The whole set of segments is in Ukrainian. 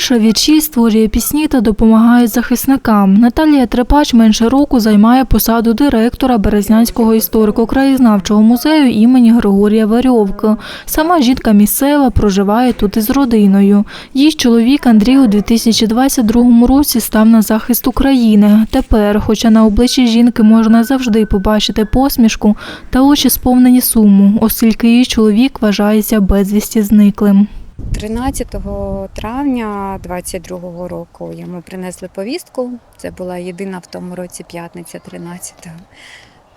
Пише вірші, створює пісні та допомагає захисникам. Наталія Трепач менше року займає посаду директора Березнянського історико-краєзнавчого музею імені Григорія Варьовки. Сама жінка місцева проживає тут із родиною. Її чоловік Андрій у 2022 році став на захист України. Тепер, хоча на обличчі жінки можна завжди побачити посмішку та очі сповнені суму, оскільки її чоловік вважається безвісті зниклим. 13 травня 22-го року йому принесли повістку. Це була єдина в тому році п'ятниця 13-го.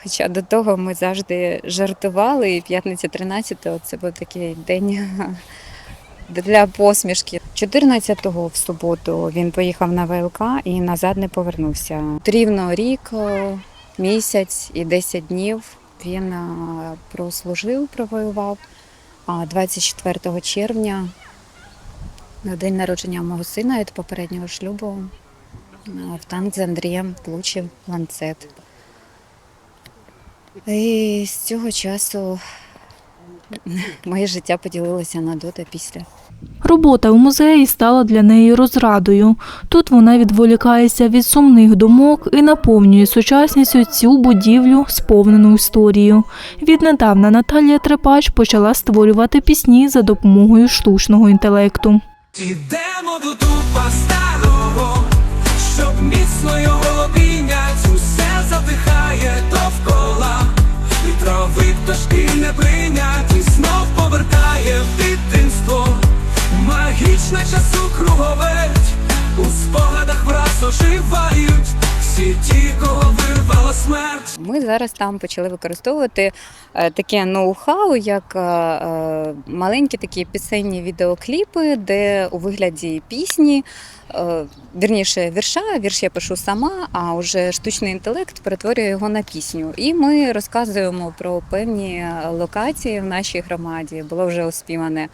Хоча до того ми завжди жартували, і п'ятниця 13-го це був такий день для посмішки. 14-го в суботу він поїхав на ВЛК і назад не повернувся. Рівно рік, місяць і 10 днів він прослужив, провоював. А 24 червня, на день народження мого сина від попереднього шлюбу, в танк з Андрієм влучив ланцет. І з цього часу моє життя поділилося на до та після. Робота у музеї стала для неї розрадою. Тут вона відволікається від сумних думок і наповнює сучасністю цю будівлю, сповнену історією. Віднедавна Наталія Трепач почала створювати пісні за допомогою штучного інтелекту. Ідемо до дуба старого, щоб міцно його обійнять, усе затихає довкола, і трави пташки не прийнять, і знов повертає в дитинство. Магічна часу круговерть, у спогадах враз оживають всі ті, кого смерть. Ми зараз там почали використовувати е, таке ноу-хау, як е, е, маленькі такі пісенні відеокліпи, де у вигляді пісні, вірніше вірша, вірш я пишу сама, а вже штучний інтелект перетворює його на пісню. І ми розказуємо про певні локації в нашій громаді. Було вже оспіване.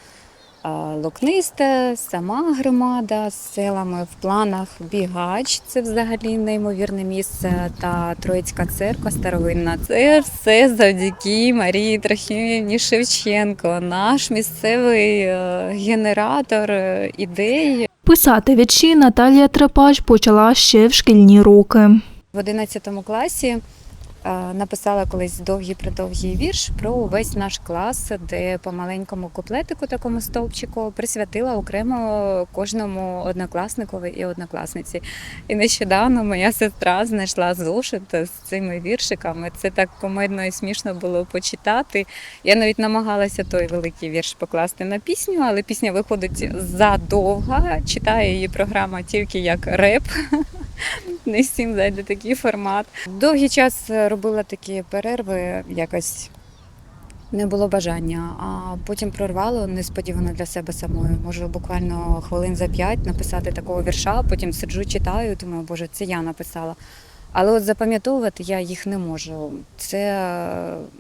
Локнисте, сама громада з селами в планах Бігач, це взагалі неймовірне місце, та Троїцька церква старовинна. Це все завдяки Марії Трохімівні Шевченко, наш місцевий е, генератор е, ідей. Писати вірші Наталія Трепач почала ще в шкільні роки. В 11 класі написала колись довгий придовгий вірш про увесь наш клас, де по маленькому куплетику, такому стовпчику, присвятила окремо кожному однокласникові і однокласниці. І нещодавно моя сестра знайшла зошит з цими віршиками. Це так комедно і смішно було почитати. Я навіть намагалася той великий вірш покласти на пісню, але пісня виходить задовга. Читає її програма тільки як реп. Не всім зайде такий формат. Довгий час робила такі перерви, якось не було бажання, а потім прорвало несподівано для себе самою. Можу буквально хвилин за п'ять написати такого вірша, потім сиджу, читаю, думаю, боже, це я написала. Але от запам'ятовувати я їх не можу. Це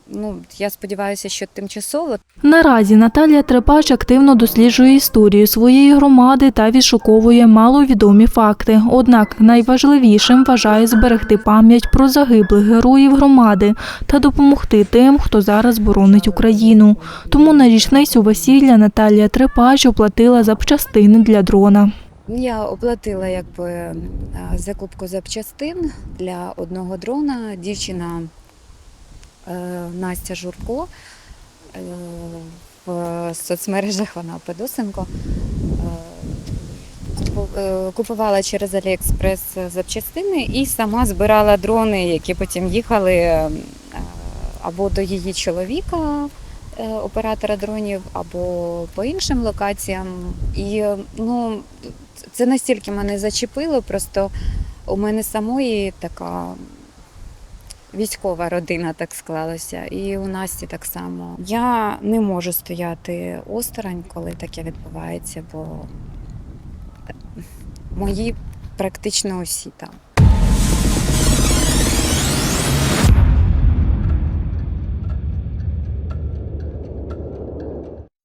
ну я сподіваюся, що тимчасово Наразі Наталія Трепач активно досліджує історію своєї громади та відшуковує маловідомі факти. Однак найважливішим вважає зберегти пам'ять про загиблих героїв громади та допомогти тим, хто зараз боронить Україну. Тому на річницю весілля Наталія Трепач оплатила запчастини для дрона. Я оплатила якби е, закупку запчастин для одного дрона. Дівчина е, Настя Журко е, в соцмережах вона Педосенко. е, Купувала через Аліекспрес запчастини і сама збирала дрони, які потім їхали або до її чоловіка, оператора дронів, або по іншим локаціям. І ну, це настільки мене зачепило, просто у мене самої така військова родина так склалася, і у Насті так само. Я не можу стояти осторонь, коли таке відбувається, бо мої практично усі там.